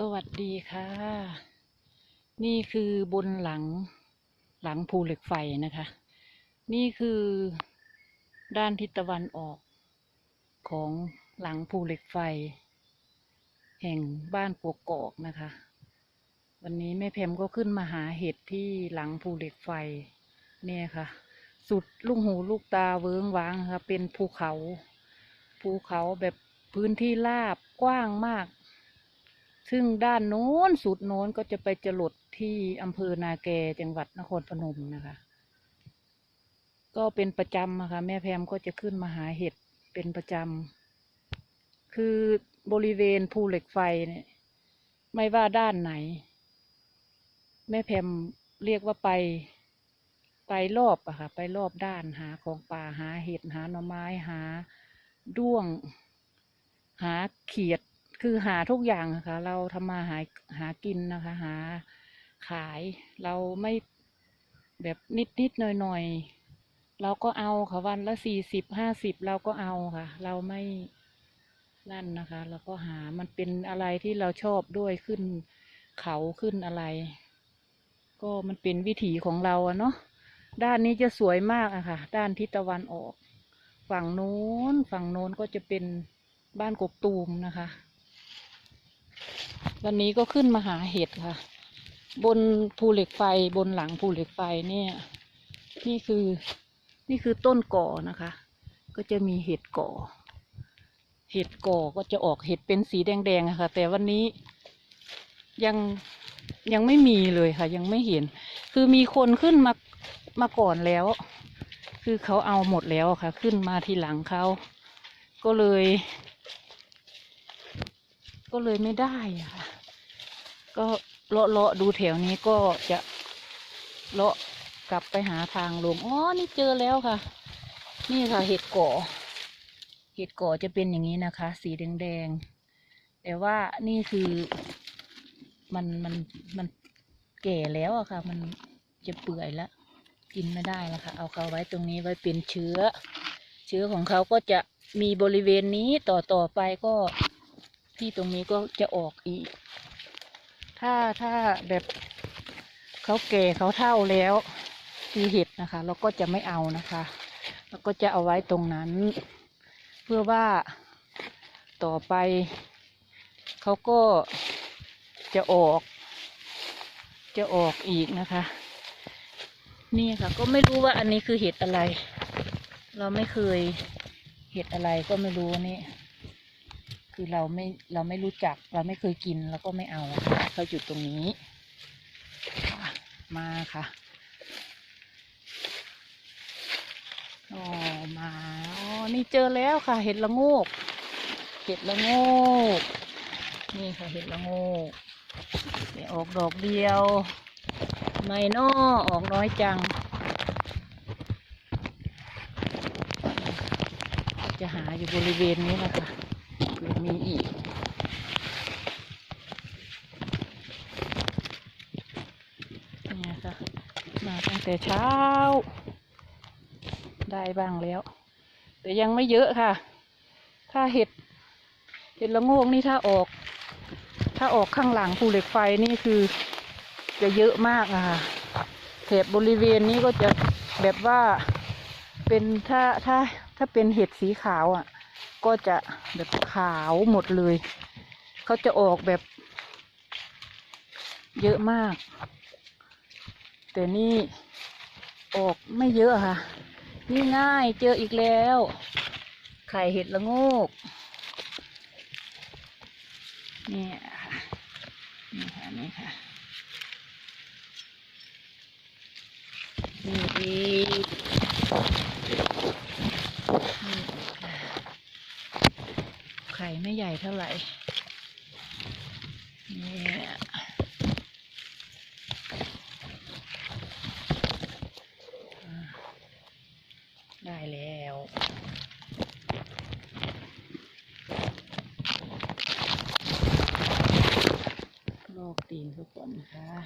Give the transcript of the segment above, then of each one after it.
สวัสดีค่ะ นี่คือบนหลังหลังภูเหล็กไฟนะคะ นี่คือด้านทิศตะวันออกของหลังภูเหล็กไฟ แห่งบ้านกกอกนะคะ วันนี้แม่เพมก็ขึ้นมาหาเห็ดที่หลังภูเหล็กไฟ เนี่ยค่ะ สุดลูกหูลูกตาเวิ้งว้างค่ะเป็นภูเขา ภูเขาแบบพื้นที่ราบกว้างมาก ซึ่งด้านโน้นสุดโน้นก็จะไปจรดที่อำเภอนาแกจังหวัดนครพนมนะคะ ก็เป็นประจำอะคะแม่แพมก็จะขึ้นมาหาเห็ดเป็นประจำ คือบริเวณภูเหล็กไฟเนี่ย ไม่ว่าด้านไหน แม่แพมเรียกว่าไป ไปรอบอะค่ะ ไปรอบด้านหาของป่าหาเห็ดหาหน่อไม้หาด้วง หาเขียด คือหาทุกอย่างอะค่ะเราทำมาหาหากินนะคะ หาขายเราไม่แบบนิดนิดหน่อยหน่อยเราก็เอาค่ะวันละสี่สิบห้าสิบเราก็เอาค่ะ เราไม่นั่นนะคะเราก็หามันเป็นอะไรที่เราชอบด้วยขึ้นเขาขึ้นอะไร ก็มันเป็นวิถีของเราอะเนาะด้านนี้จะสวยมากอะค่ะ ด้านทิศตะวันออก ฝั่งโน้นฝั่งโน้นก็จะเป็นบ้านกกตูมนะคะ วันนี้ก็ขึ้นมาหาเห็ดค่ะ บนภูเหล็กไฟบนหลังภูเหล็กไฟเนี่ย นี่คือนี่คือต้นก่อนะคะ ก็จะมีเห็ดก่อ เห็ดก่อก็จะออกเห็ดเป็นสีแดงๆะค่ะ แต่วันนี้ยังยังไม่มีเลยค่ะ ยังไม่เห็น คือมีคนขึ้นมามาก่อนแล้ว คือเขาเอาหมดแล้วค่ะ ขึ้นมาทีหลังเขาก็เลย ก็เลยไม่ได้อะค่ะ ก็เลาะเลาะดูแถวนี้ก็จะเลาะกลับไปหาทางลง อ๋อ นี่เจอแล้วค่ะ นี่ค่ะ เห็ดก่อ เห็ดก่อจะเป็นอย่างนี้นะคะ สีแดงๆ แต่ว่านี่คือมันมันมันแก่แล้วอะค่ะ มันจะเปื่อยแล้ว กินไม่ได้แล้วค่ะ เอาเขาไว้ตรงนี้ไว้เป็นเชื้อ เชื้อของเขาก็จะมีบริเวณนี้ต่อต่อไปก็ ที่ตรงนี้ก็จะออกอีก ถ้าถ้าแบบเขาแก่เขาเท่าแล้วทีเห็ดนะคะ เราก็จะไม่เอานะคะเราก็จะเอาไว้ตรงนั้น เพื่อว่าต่อไปเขาก็จะออก จะออกอีกนะคะ นี่ค่ะ ก็ไม่รู้ว่าอันนี้คือเห็ดอะไร เราไม่เคยเห็ดอะไรก็ไม่รู้นี่ คือเราไม่เราไม่รู้จักเราไม่เคยกินเราก็ไม่เอาเขาอยู่ตรงนี้ มาค่ะอ๋อมาอ๋อนี่เจอแล้วค่ะ เห็ดละโงก เห็ดละโงก นี่ค่ะเห็ดละโงกเดี๋ยวออกดอกเดียวไม่นอออกน้อยจัง จะหาอยู่บริเวณนี้แหละค่ะเผื่อมีอีก เนี่ยค่ะ มาตั้ง แต่เช้า ได้บ้างแล้ว แต่ยังไม่เยอะค่ะ ถ้าเห็ด เห็ดละโงกนี่ถ้าออก ถ้าออกข้างหลังภูเหล็กไฟนี่คือจะเยอะมากอะค่ะแถบบริเวณนี้ก็จะแบบว่าเป็นถ้าถ้าถ้าเป็นเห็ดสีขาวอะ ก็จะแบบขาวหมดเลย เขาจะออกแบบ เยอะมาก แต่นี่ ออกไม่เยอะค่ะนี่ง่ายเจออีกแล้ว ไข่เห็ดละโงกนี่ค่ะนี่ค่ะนี่ค่ะนี่อีกไข่ไม่ใหญ่เท่าไหร่เนี่ยอ่าได้แล้ว ลอกตี คนนะคะ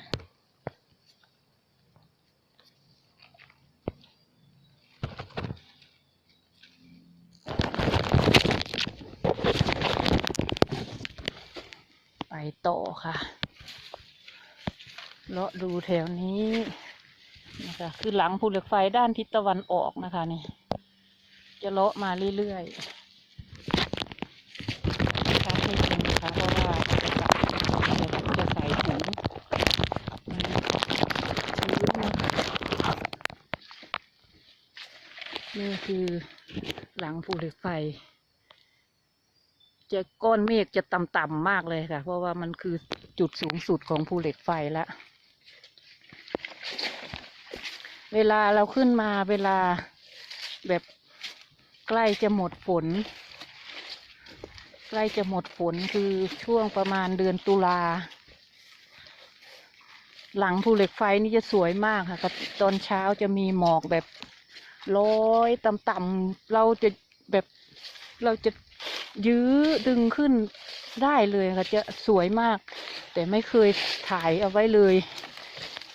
ไปต่อค่ะเลาะดูแถวนี้นะคะคือหลังภูเหล็กไฟด้านทิศตะวันออกนะคะนี่ จะเลาะมาเรื่อยๆชัดนิดนึงนะคะเพราะว่าจะใส่เดี๋ยวจะใส่ถุงมันชื้นนะคะ นี่คือหลังภูเหล็กไฟ จะก้อนเมฆจะต่ำๆมากเลยค่ะ เพราะว่ามันคือจุดสูงสุดของภูเหล็กไฟแล้วเวลาเราขึ้นมาเวลาแบบใกล้จะหมดฝน ใกล้จะหมดฝนคือช่วงประมาณเดือนตุลา หลังภูเหล็กไฟนี่จะสวยมากค่ะตอนเช้าจะมีหมอกแบบ ลอยต่ำๆเราจะแบบเราจะยื้อดึงขึ้นได้เลยค่ะจะสวยมาก แต่ไม่เคยถ่ายเอาไว้เลย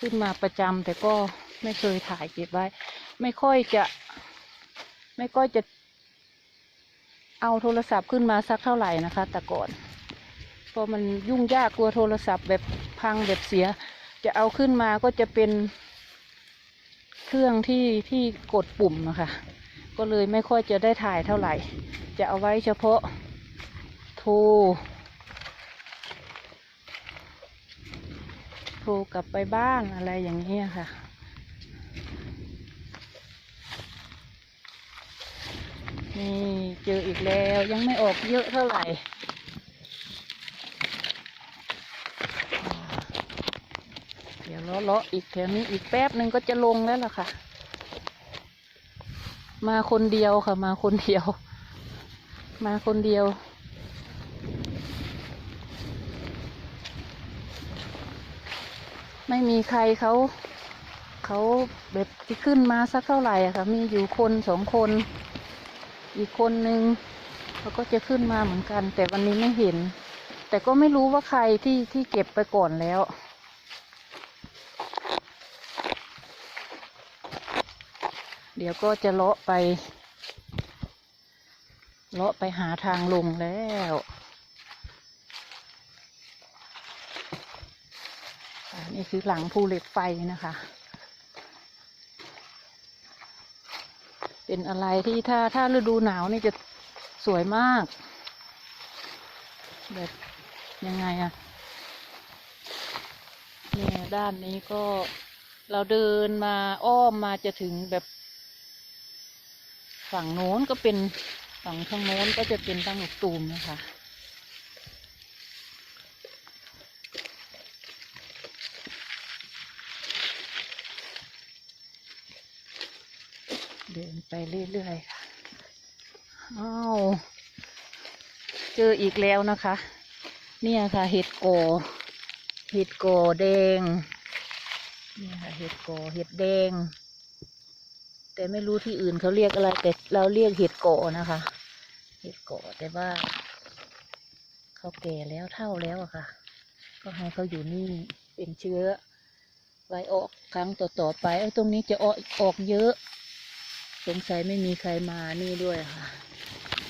ขึ้นมาประจำแต่ก็ไม่เคยถ่ายเก็บไว้ ไม่ค่อยจะ ไม่ค่อยจะ เอาโทรศัพท์ขึ้นมาสักเท่าไหร่นะคะ แต่ก่อนเพราะมันยุ่งยากกลัวโทรศัพท์แบบพังแบบเสีย จะเอาขึ้นมาก็จะเป็น เครื่องที่ที่กดปุ่มนะคะ ก็เลยไม่ค่อยจะได้ถ่ายเท่าไหร่ จะเอาไว้เฉพาะโทรโทรกลับไปบ้านอะไรอย่างนี้ค่ะนี่เจออีกแล้วยังไม่ออกเยอะเท่าไหร่อ่าเดี๋ ยวเลาะอีกแถวนี้อีกแป๊บหนึ่งก็จะลงแล้วล่ะค่ะ มาคนเดียวค่ะ มาคนเดียว มาคนเดียว ไม่มีใครเขาเขาแบบที่ขึ้นมาสักเท่าไหร่อะค่ะ มีอยู่คนสองคน อีกคนนึงเขาก็จะขึ้นมาเหมือนกัน แต่วันนี้ไม่เห็น แต่ก็ไม่รู้ว่าใครที่ที่เก็บไปก่อนแล้ว ดี๋ยวก็จะเลาะไป เลาะไปหาทางลงแล้ว นี่คือหลังภูเหล็กไฟนะคะ เป็นอะไรที่ถ้าถ้าฤดูหนาวนี่จะสวยมาก แบบยังไงอะเนี่ยด้านนี้ก็เราเดินมาอ้อมมาจะถึงแบบ ฝั่งโน้นก็เป็นฝั่งทางโน้นก็จะเป็นตั้งหนกตูมนะคะเดินไปเรื่อยๆค่ะอ้าวเจออีกแล้วนะคะ เนี่ยค่ะ เห็ดโก เห็ดโกแดง เนี่ยค่ะ เห็ดโก เห็ดแดง แต่ไม่รู้ที่อื่นเขาเรียกอะไร แต่เราเรียกเห็ดโกอนะคะ เห็ดโกอแต่ว่าเขาแก่แล้วเท่าแล้วอะค่ะ ก็ให้เขาอยู่นี่เป็นเชื้อไว้ออกครั้งต่อๆไปเอ้ตรงนี้จะออกออกเยอะ สงสัยไม่มีใครมานี่ด้วยค่ะ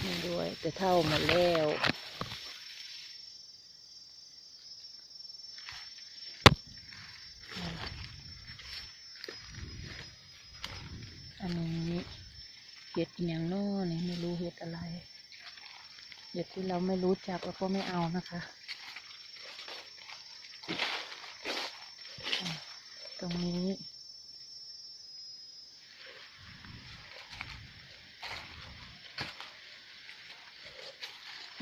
นี่ด้วยแต่เท่าหมดแล้ว อันนี้เห็ดอย่างโน้นี่ไม่รู้เห็ดอะไร เห็ดที่เราไม่รู้จักเราก็ไม่เอานะคะอะตรงนี้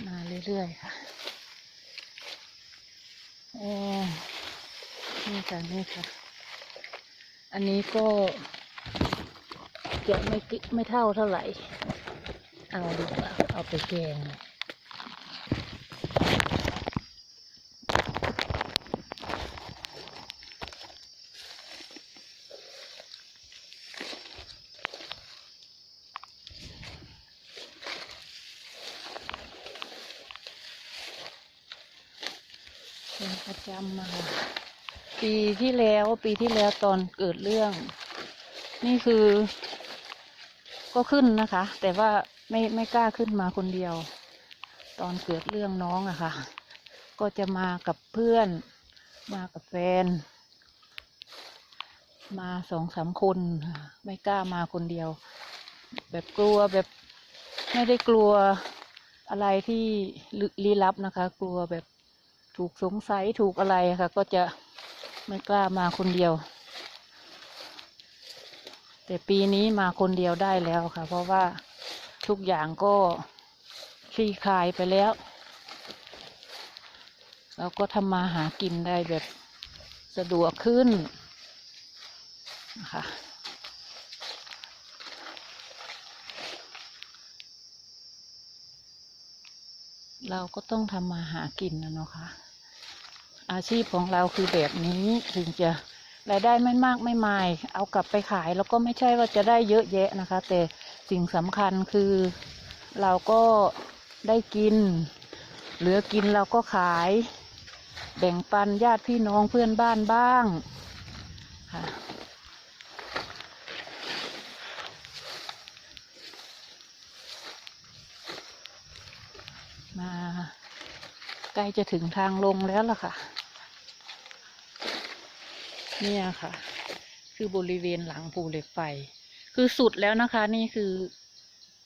มาเรื่อยๆค่ะ โอ้ นี่ค่ะ นี่ค่ะ อันนี้ก็ จะไม่กิไม่เท่าเท่าไหร่ เอาดีกว่าเอาไปแกงเป็นประจำมาค่ะปีที่แล้วปีที่แล้วตอนเกิดเรื่อง นี่คือ ก็ขึ้นนะคะ แต่ว่าไม่ไม่กล้าขึ้นมาคนเดียว ตอนเกิดเรื่องน้องอะค่ะ ก็จะมากับเพื่อน มากับแฟน มาสองสามคน ไม่กล้ามาคนเดียว แบบกลัวแบบไม่ได้กลัวอะไรที่ลึกลี้ลับนะคะ กลัวแบบถูกสงสัยถูกอะไรค่ะ ก็จะไม่กล้ามาคนเดียว แต่ปีนี้มาคนเดียวได้แล้วค่ะ เพราะว่าทุกอย่างก็คลี่คลายไปแล้ว เราก็ทำมาหากินได้แบบสะดวกขึ้นนะคะเราก็ต้องทำมาหากินนะเนาะคะอาชีพของเราคือแบบนี้ถึงจะ รายได้ไม่มากไม่มาย เอากลับไปขายแล้วก็ไม่ใช่ว่าจะได้เยอะแยะนะคะ แต่สิ่งสำคัญคือเราก็ได้กิน เหลือกินเราก็ขาย แบ่งปันญาติพี่น้องเพื่อนบ้านบ้างค่ะมาใกล้จะถึงทางลงแล้วล่ะค่ะ เนี่ยค่ะ คือบริเวณหลังภูเหล็กไฟ คือสุดแล้วนะคะ นี่คือ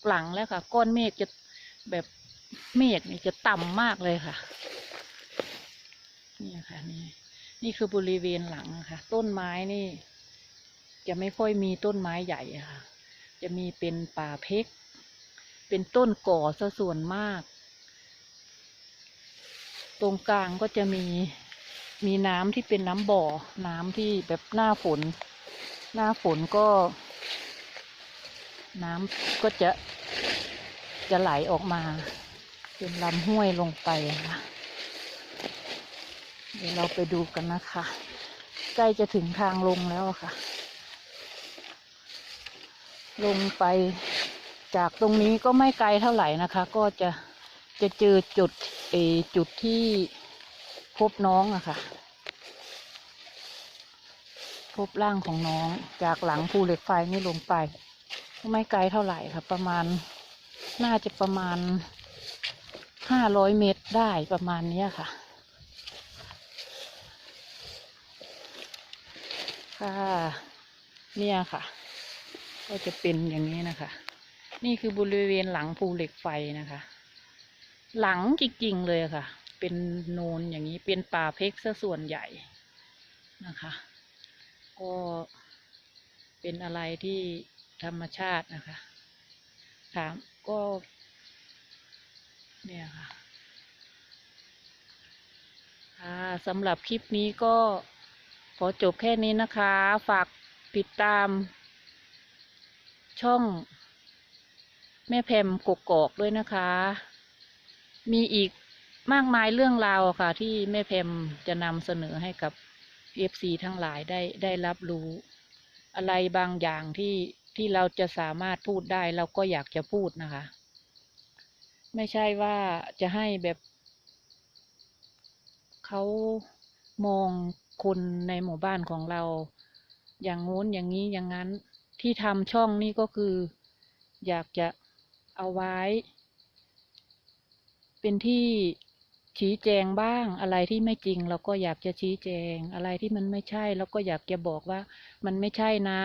หลังแล้วค่ะ ก้อนเมฆจะแบบเมฆนี่จะต่ำมากเลยค่ะ นี่ค่ะนี่นี่คือบริเวณหลังค่ะ ต้นไม้นี่ จะไม่ค่อยมีต้นไม้ใหญ่ค่ะ จะมีเป็นป่าเพกเป็นต้นก่อซะส่วนมาก ตรงกลางก็จะมี มีน้ำที่เป็นน้ำบ่อ น้ำที่แบบหน้าฝน หน้าฝนก็ น้ำก็จะจะไหลออกมา เป็นลำห้วยลงไปอะค่ะเดี๋ยวเราไปดูกันนะคะ ใกล้จะถึงทางลงแล้วค่ะ ลงไปจากตรงนี้ก็ไม่ไกลเท่าไหร่นะคะ ก็จะจะเจอจุดเอจุดที่ พบน้องอะค่ะ พบร่างของน้องจากหลังภูเหล็กไฟนี่ลงไป ไม่ไกลเท่าไหร่ค่ะ ประมาณน่าจะประมาณห้าร้อยเมตรได้ประมาณนี้ค่ะค่ะเนี่ยค่ะ ก็จะเป็นอย่างนี้นะคะ นี่คือบริเวณหลังภูเหล็กไฟนะคะ หลังจริงๆเลยค่ะ เป็นโนนอย่างนี้เป็นป่าเพกซะส่วนใหญ่นะคะ ก็เป็นอะไรที่ธรรมชาตินะคะ ถามก็ เนี่ยค่ะสำหรับคลิปนี้ก็ขอจบแค่นี้นะคะ ฝากติดตามช่องแม่แพมกกอกด้วยนะคะ มีอีก มากมายเรื่องราวค่ะ ที่แม่แพมจะนำเสนอให้กับเอฟซีทั้งหลายได้ได้รับรู้ อะไรบางอย่างที่ที่เราจะสามารถพูดได้เราก็อยากจะพูดนะคะ ไม่ใช่ว่าจะให้แบบเขามองคนในหมู่บ้านของเรา อย่างงู้นอย่างนี้อย่างนั้นที่ทำช่องนี่ก็คือ อยากจะเอาไว้ เป็นที่ ชี้แจงบ้าง อะไรที่ไม่จริง เราก็อยากจะชี้แจง อะไรที่มันไม่ใช่เราก็อยากจะบอกว่า มันไม่ใช่นะ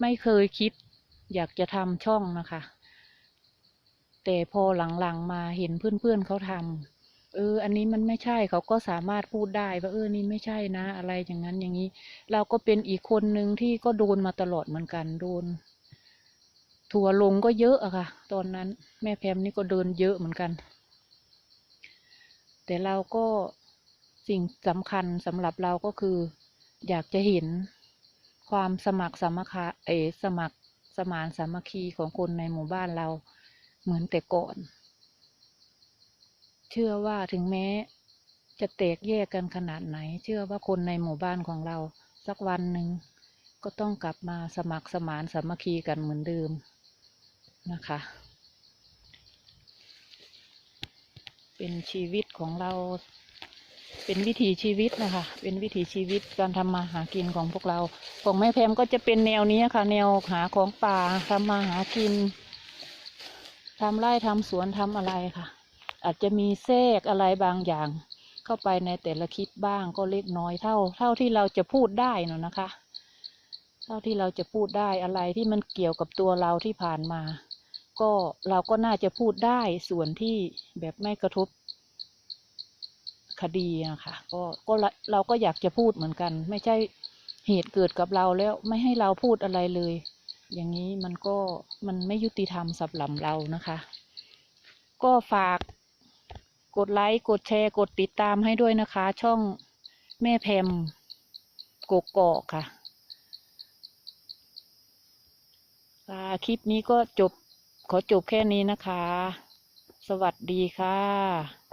ไม่เคยคิด อยากจะทำช่องนะคะ แต่พอหลังๆมาเห็นเพื่อนๆเขาทำเออ อันนี้มันไม่ใช่เขาก็สามารถพูดได้ว่าเออนี่ไม่ใช่นะ อะไรอย่างนั้นอย่างนี้ เราก็เป็นอีกคนหนึ่งที่ก็โดนมาตลอดเหมือนกันโดนทั่วลงก็เยอะอะค่ะ ตอนนั้น แม่แพมนี่ก็เดินเยอะเหมือนกัน แต่เราก็สิ่งสำคัญสำหรับเราก็คือ อยากจะเห็นความสมัครสมัคคีเออสมัครสมานสามัคคีของคนในหมู่บ้านเราเหมือนแต่ก่อน เชื่อว่าถึงแม้ จะแตกแยกกันขนาดไหน เชื่อว่าคนในหมู่บ้านของเรา สักวันหนึ่งก็ต้องกลับมาสมัครสมานสามัคคีกันเหมือนเดิมนะคะ เป็นชีวิตของเรา เป็นวิถีชีวิตนะคะ เป็นวิถีชีวิตการทำมาหากินของพวกเรา ของแม่แพมก็จะเป็นแนวนี้ค่ะ แนวหาของป่าทำมาหากินทำไร่ทำสวนทำอะไรค่ะ อาจจะมีแทรกอะไรบางอย่าง เข้าไปในแต่ละคลิปบ้างก็เล็กน้อยเท่า เท่าที่เราจะพูดได้เนะนะคะ เท่าที่เราจะพูดได้อะไรที่มันเกี่ยวกับตัวเราที่ผ่านมา ก็เราก็น่าจะพูดได้ส่วนที่แบบไม่กระทบคดีนะคะก็ก็เราก็อยากจะพูดเหมือนกัน ไม่ใช่เหตุเกิดกับเราแล้วไม่ให้เราพูดอะไรเลย อย่างนี้มันก็มันไม่ยุติธรรมสำหรับเรานะคะ ก็ฝากกดไลค์กดแชร์ กดติดตามให้ด้วยนะคะ ช่องแม่แพมกกอกค่ะคลิปนี้ก็จบ ขอจบแค่นี้นะคะ สวัสดีค่ะ